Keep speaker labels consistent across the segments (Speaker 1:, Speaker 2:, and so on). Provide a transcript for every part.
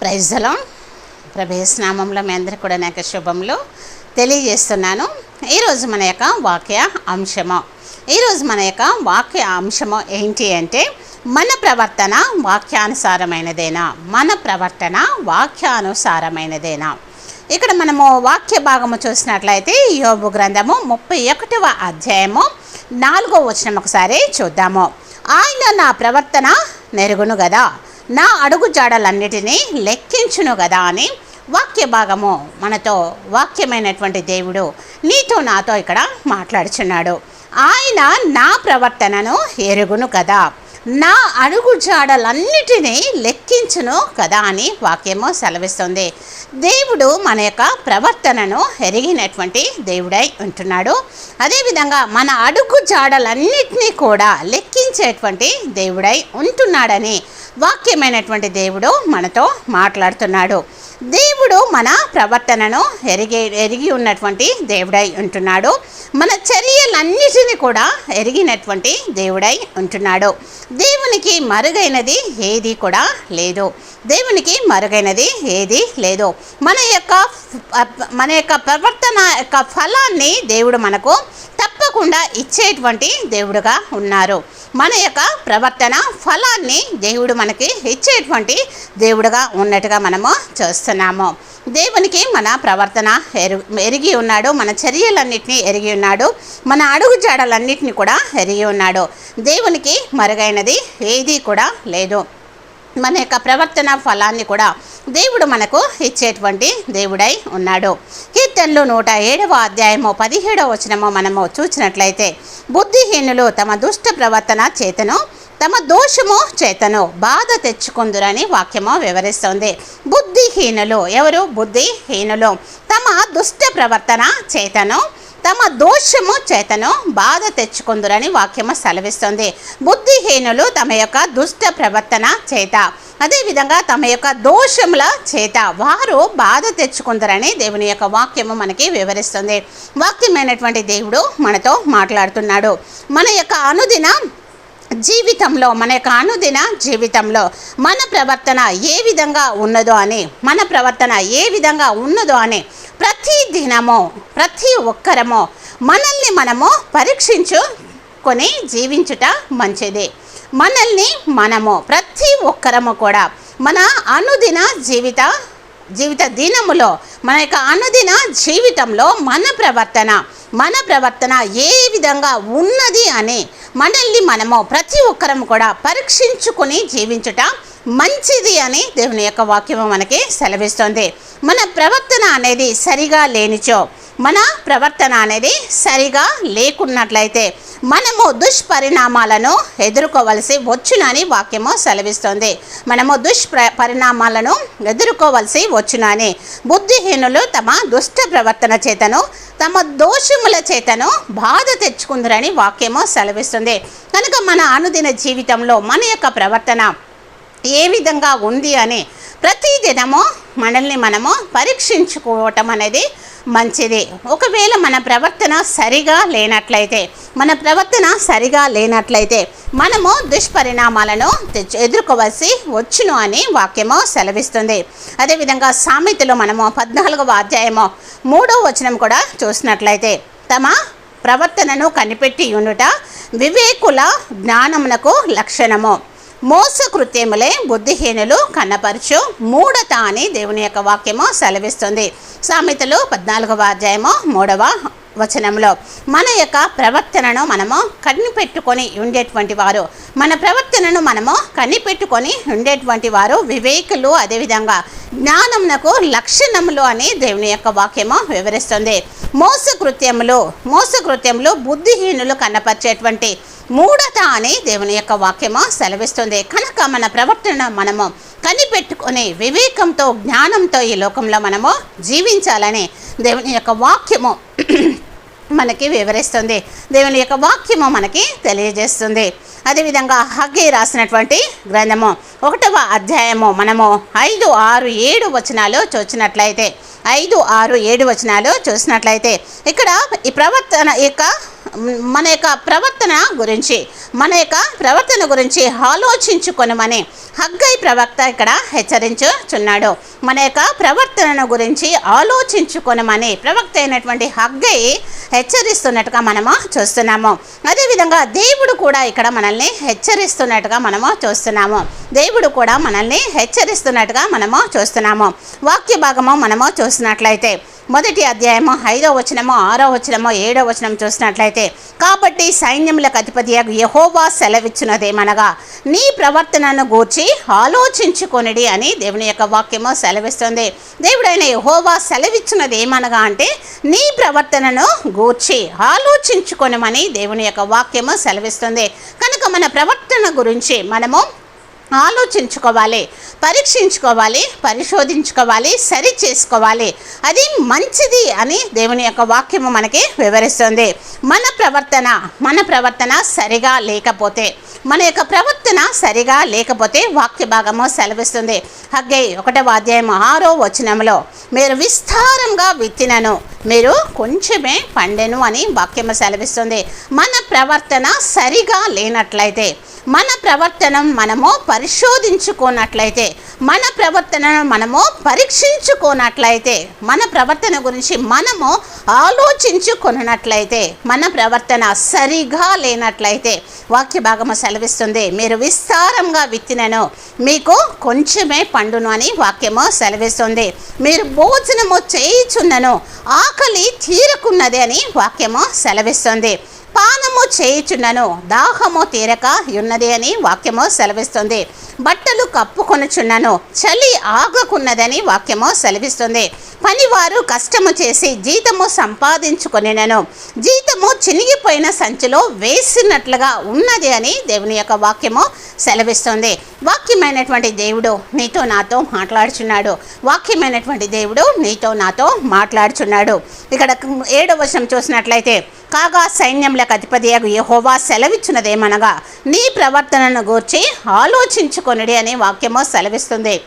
Speaker 1: ప్రైజ్లో ప్రభేస్నామంలో మీ అందరికీ కూడా నాకు శుభంలో తెలియజేస్తున్నాను. ఈరోజు మన యొక్క వాక్య అంశము. ఈరోజు మన యొక్క వాక్య అంశము ఏంటి అంటే మన ప్రవర్తన వాక్యానుసారమైనదేనా? మన ప్రవర్తన వాక్యానుసారమైనదేనా? ఇక్కడ మనము వాక్య భాగము చూసినట్లయితే యోబు గ్రంథము ముప్పై ఒకటవ అధ్యాయము నాలుగో వచనం ఒకసారి చూద్దాము. ఆయన నా ప్రవర్తన నెరుగును గదా. నా అడుగు జాడలన్నిటినీ లెక్కించును కదా అని వాక్య భాగము మనతో వాక్యమైనటువంటి దేవుడు నీతో నాతో ఇక్కడ మాట్లాడుచున్నాడు. ఆయన నా ప్రవర్తనను ఎరుగును కదా. నా అడుగు జాడలన్నిటినీ లెక్కించును కదా అని వాక్యము సెలవిస్తుంది. దేవుడు మన యొక్క ప్రవర్తనను ఎరిగినటువంటి దేవుడై ఉంటున్నాడు. అదేవిధంగా మన అడుగు జాడలన్నిటినీ కూడా లెక్కించేటువంటి దేవుడై ఉంటున్నాడని వాక్యమైనటువంటి దేవుడు మనతో మాట్లాడుతున్నాడు. దేవుడు మన ప్రవర్తనను ఎరిగే ఎరిగి ఉన్నటువంటి దేవుడై ఉంటున్నాడు. మన చర్యలన్నిటిని కూడా ఎరిగినటువంటి దేవుడై ఉంటున్నాడు. దేవునికి మరుగైనది ఏది కూడా లేదు. దేవునికి మరుగైనది ఏది లేదు. మన యొక్క మన యొక్క ప్రవర్తన యొక్క ఫలాన్ని దేవుడు మనకు తప్పకుండా ఇచ్చేటువంటి దేవుడుగా ఉన్నారు. మన యొక్క ప్రవర్తన ఫలాన్ని దేవుడు మనకి ఇచ్చేటువంటి దేవుడుగా ఉన్నట్టుగా మనము చూస్తాం చేస్తున్నాము దేవునికి మన ప్రవర్తన ఎరు ఎరిగి ఉన్నాడు మన చర్యలన్నింటినీ ఎరిగి ఉన్నాడు మన అడుగు జాడలన్నింటినీ కూడా ఎరిగి ఉన్నాడు. దేవునికి మరుగైనది ఏది కూడా లేదు. మన యొక్క ప్రవర్తన ఫలాన్ని కూడా దేవుడు మనకు ఇచ్చేటువంటి దేవుడై ఉన్నాడు. కీర్తనలు నూట ఏడవ అధ్యాయము పదిహేడవ వచనము మనము చూసినట్లయితే బుద్ధిహీనులు తమ దుష్ట ప్రవర్తన చేతను తమ దోషము చేతను బాధ తెచ్చుకుందురని వాక్యము వివరిస్తుంది. బుద్ధిహీనులు ఎవరు? బుద్ధిహీనులు. తమ దుష్ట ప్రవర్తన చేతను తమ దోషము చేతను బాధ తెచ్చుకుందురని వాక్యము సెలవిస్తుంది. బుద్ధిహీనులు తమ యొక్క దుష్ట ప్రవర్తన చేత అదేవిధంగా తమ యొక్క దోషముల చేత వారు బాధ తెచ్చుకుందరని దేవుని యొక్క వాక్యము మనకి వివరిస్తుంది. వాక్యమైనటువంటి దేవుడు మనతో మాట్లాడుతున్నాడు. మన యొక్క అనుదిన జీవితంలో మన యొక్క అనుదిన జీవితంలో మన ప్రవర్తన ఏ విధంగా ఉన్నదో అని మన ప్రవర్తన ఏ విధంగా ఉన్నదో అని ప్రతి దినము ప్రతి ఒక్కరము మనల్ని మనము పరీక్షించుకొని జీవించుట మంచిది. మనల్ని మనము ప్రతి ఒక్కరము కూడా మన అనుదిన జీవిత జీవిత దినములో మన యొక్క అనుదిన జీవితంలో మన ప్రవర్తన మన ప్రవర్తన ఏ విధంగా ఉన్నది అని మనల్ని మనము ప్రతి ఒక్కరం కూడా పరీక్షించుకొని జీవించుట మంచిది అని దేవుని యొక్క వాక్యము మనకి సెలవిస్తుంది. మన ప్రవర్తన అనేది సరిగా లేనిచో మన ప్రవర్తన అనేది సరిగా లేకున్నట్లయితే మనము దుష్పరిణామాలను ఎదుర్కోవలసి వచ్చునని వాక్యము సెలవిస్తుంది. మనము దుష్ప్ర పరిణామాలను ఎదుర్కోవలసి వచ్చునని బుద్ధిహీనులు తమ దుష్ట ప్రవర్తన చేతను తమ దోషముల చేతను బాధ తెచ్చుకుందరని వాక్యము సెలవిస్తుంది. కనుక మన అనుదిన జీవితంలో మన యొక్క ప్రవర్తన ఏ విధంగా ఉంది అని ప్రతిదినము మనల్ని మనము పరీక్షించుకోవటం అనేది మంచిది. ఒకవేళ మన ప్రవర్తన సరిగా లేనట్లయితే మన ప్రవర్తన సరిగా లేనట్లయితే మనము దుష్పరిణామాలను ఎదుర్కోవలసి వచ్చును అని వాక్యము సెలవిస్తుంది. అదేవిధంగా సామెతలో మనము పద్నాలుగవ అధ్యాయము మూడో వచనం కూడా చూసినట్లయితే తమ ప్రవర్తనను కనిపెట్టి ఉండుట వివేకుల జ్ఞానమునకు లక్షణము. మోసకృత్యములే బుద్ధిహీనులు కన్నపరచు మూడత అని దేవుని యొక్క వాక్యము సెలవిస్తుంది. సామెతలు పద్నాలుగవ అధ్యాయము మూడవ వచనంలో మన యొక్క ప్రవర్తనను మనము కనిపెట్టుకొని ఉండేటువంటి వారు. మన ప్రవర్తనను మనము కనిపెట్టుకొని ఉండేటువంటి వారు వివేకులు అదేవిధంగా జ్ఞానమునకు లక్షణములు అని దేవుని యొక్క వాక్యము వివరిస్తుంది. మోసకృత్యములు మోసకృత్యములు బుద్ధిహీనులు కనపరిచేటువంటి మూడత అని దేవుని యొక్క వాక్యము సెలవిస్తుంది. కనుక మన ప్రవర్తన మనము కనిపెట్టుకుని వివేకంతో జ్ఞానంతో ఈ లోకంలో మనము జీవించాలని దేవుని యొక్క వాక్యము మనకి వివరిస్తుంది. దేవుని యొక్క వాక్యము మనకి తెలియజేస్తుంది. అదేవిధంగా హగ్గి రాసినటువంటి గ్రంథము ఒకటవ అధ్యాయము మనము ఐదు ఆరు ఏడు వచనాలు చూసినట్లయితే ఐదు ఆరు ఏడు వచనాలు చూసినట్లయితే ఇక్కడ ఈ ప్రవర్తన యొక్క మన యొక్క ప్రవర్తన గురించి మన యొక్క ప్రవర్తన గురించి ఆలోచించుకొనమని హగ్గై ప్రవక్త ఇక్కడ హెచ్చరించుచున్నాడు. మన యొక్క ప్రవర్తనను గురించి ఆలోచించుకొనమని ప్రవక్త అయినటువంటి హగ్గై హెచ్చరిస్తున్నట్టుగా మనము చూస్తున్నాము. అదేవిధంగా దేవుడు కూడా ఇక్కడ మనల్ని హెచ్చరిస్తున్నట్టుగా మనము చూస్తున్నాము. దేవుడు కూడా మనల్ని హెచ్చరిస్తున్నట్టుగా మనము చూస్తున్నాము. వాక్య భాగము మనము చూసినట్లయితే మొదటి అధ్యాయము ఐదో వచనము ఆరో వచనము ఏడో వచనం చూసినట్లయితే కాబట్టి సైన్యములకు అధిపతి యహోవా సెలవిచ్చినదేమనగా నీ ప్రవర్తనను గూర్చి ఆలోచించుకొనిడి అని దేవుని యొక్క వాక్యము సెలవిస్తుంది. దేవుడైన యహోవా సెలవిచ్చినది ఏమనగా అంటే నీ ప్రవర్తనను గూర్చి ఆలోచించుకొనమని దేవుని యొక్క వాక్యము సెలవిస్తుంది. కనుక మన ప్రవర్తన గురించి మనము ఆలోచించుకోవాలి పరీక్షించుకోవాలి పరిశోధించుకోవాలి సరి చేసుకోవాలి. అది మంచిది అని దేవుని యొక్క వాక్యము మనకి వివరిస్తుంది. మన ప్రవర్తన మన ప్రవర్తన సరిగా లేకపోతే మన యొక్క ప్రవర్తన సరిగా లేకపోతే వాక్య భాగము సెలవిస్తుంది. హగ్గై ఒకటవ అధ్యాయం ఆరో వచనంలో మీరు విస్తారంగా విత్తినను మీరు కొంచెమే పండెను అని వాక్యము సెలవిస్తుంది. మన ప్రవర్తన సరిగా లేనట్లయితే మన ప్రవర్తన మనము పరిశోధించుకున్నట్లయితే మన ప్రవర్తనను మనము పరీక్షించుకున్నట్లయితే మన ప్రవర్తన గురించి మనము ఆలోచించుకున్నట్లయితే మన ప్రవర్తన సరిగా లేనట్లయితే వాక్య భాగము సెలవిస్తుంది. మీరు విస్తారంగా విత్తినను. మీకు కొంచెమే పండును అని వాక్యము సెలవిస్తుంది. మీరు భోజనము చేయుచున్నను. ఆకలి తీరకున్నది అని వాక్యము సెలవిస్తుంది. పానము చేయుచున్నను దాహము తీరక ఉన్నది అని వాక్యము సెలవిస్తుంది. బట్టలు కప్పుకొనుచున్నను చలి ఆగకున్నదని వాక్యము సెలవిస్తుంది. పనివారు కష్టము చేసి జీతము సంపాదించుకొనినను. జీతము చినిగిపోయిన సంచిలో వేసినట్లుగా ఉన్నది అని దేవుని యొక్క వాక్యము సెలవిస్తుంది. వాక్యమైనటువంటి దేవుడు నీతో నాతో మాట్లాడుచున్నాడు. వాక్యమైనటువంటి దేవుడు నీతో నాతో మాట్లాడుచున్నాడు. ఇక్కడ ఏడవ వర్షం చూసినట్లయితే కాగా సైన్యములకు అధిపతి యహోవా సెలవిచ్చినదేమనగా నీ ప్రవర్తనను గూర్చి ఆలోచించుకొనిడి అనే వాక్యము సెలవిస్తుంది.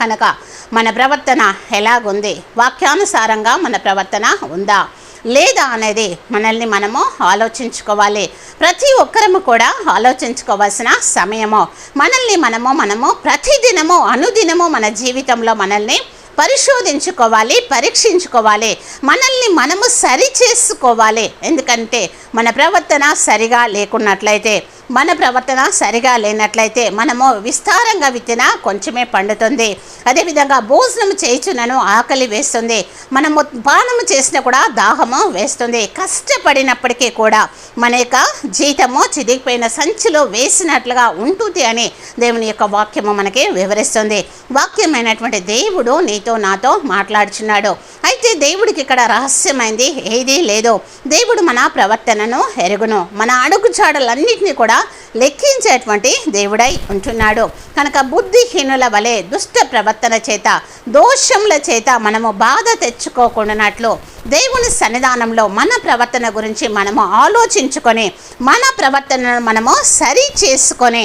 Speaker 1: కనుక మన ప్రవర్తన ఎలాగుంది? వాక్యానుసారంగా మన ప్రవర్తన ఉందా? లేదా అనేది మనల్ని మనము ఆలోచించుకోవాలి. ప్రతి ఒక్కరము కూడా ఆలోచించుకోవాల్సిన సమయము. మనల్ని మనము మనము ప్రతిదినము అనుదినము మన జీవితంలో మనల్ని పరిశోధించుకోవాలి పరీక్షించుకోవాలి. మనల్ని మనము సరి చేసుకోవాలి ఎందుకంటే మన ప్రవర్తన సరిగా లేకున్నట్లయితే మన ప్రవర్తన సరిగా లేనట్లయితే మనము విస్తారంగా విత్తిన కొంచెమే పండుతుంది. అదేవిధంగా భోజనం చేయుచునను ఆకలి వేస్తుంది. మనము పానము చేసినా కూడా దాహము వేస్తుంది. కష్టపడినప్పటికీ కూడా మన యొక్క జీతము చిదిగిపోయిన సంచిలో వేసినట్లుగా ఉంటుంది అని దేవుని యొక్క వాక్యము మనకి వివరిస్తుంది. వాక్యమైనటువంటి దేవుడు నీతో నాతో మాట్లాడుచున్నాడు. అయితే దేవుడికి ఇక్కడ రహస్యమైంది ఏదీ లేదు. దేవుడు మన ప్రవర్తనను ఎరుగును. మన అడుగుచాడలన్నింటినీ కూడా లెక్కించేటువంటి దేవుడై ఉంటున్నాడు. కనుక బుద్ధిహీనుల వలె దుష్ట ప్రవర్తన చేత దోషముల చేత మనము బాధ తెచ్చుకోకుండానట్లు దేవుని సన్నిధానంలో మన ప్రవర్తన గురించి మనము ఆలోచించుకొని మన ప్రవర్తనను మనము సరి చేసుకొని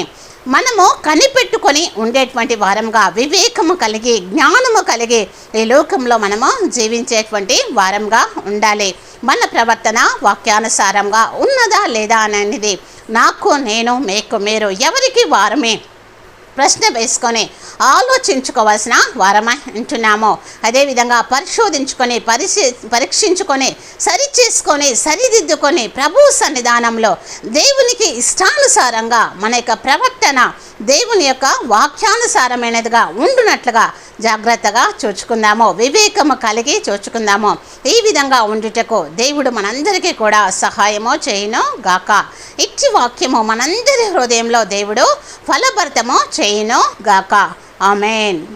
Speaker 1: మనము కనిపెట్టుకొని ఉండేటువంటి వారంగా వివేకము కలిగి జ్ఞానము కలిగి ఈ లోకంలో మనము జీవించేటువంటి వారంగా ఉండాలి. మన ప్రవర్తన వాక్యానుసారంగా ఉన్నదా లేదా అనేది నాకు నేను మీకు మీరు ఎవరికి వారమే? ప్రశ్న వేసుకొని ఆలోచించుకోవాల్సిన వారమై ఉంటున్నాము అదేవిధంగా పరిశోధించుకొని పరిశీ పరీక్షించుకొని సరి చేసుకొని సరిదిద్దుకొని ప్రభు సన్నిధానంలో దేవునికి ఇష్టానుసారంగా మన యొక్క ప్రవర్తన దేవుని యొక్క వాక్యానుసారమైనదిగా ఉండునట్లుగా జాగ్రత్తగా చూచుకుందాము వివేకము కలిగి చూచుకుందాము ఈ విధంగా ఉండుటకు దేవుడు మనందరికీ కూడా సహాయము చేయను గాక. ఇచ్చి వాక్యము మనందరి హృదయంలో దేవుడు ఫలభరితము చేయను గాక. ఆమెన్.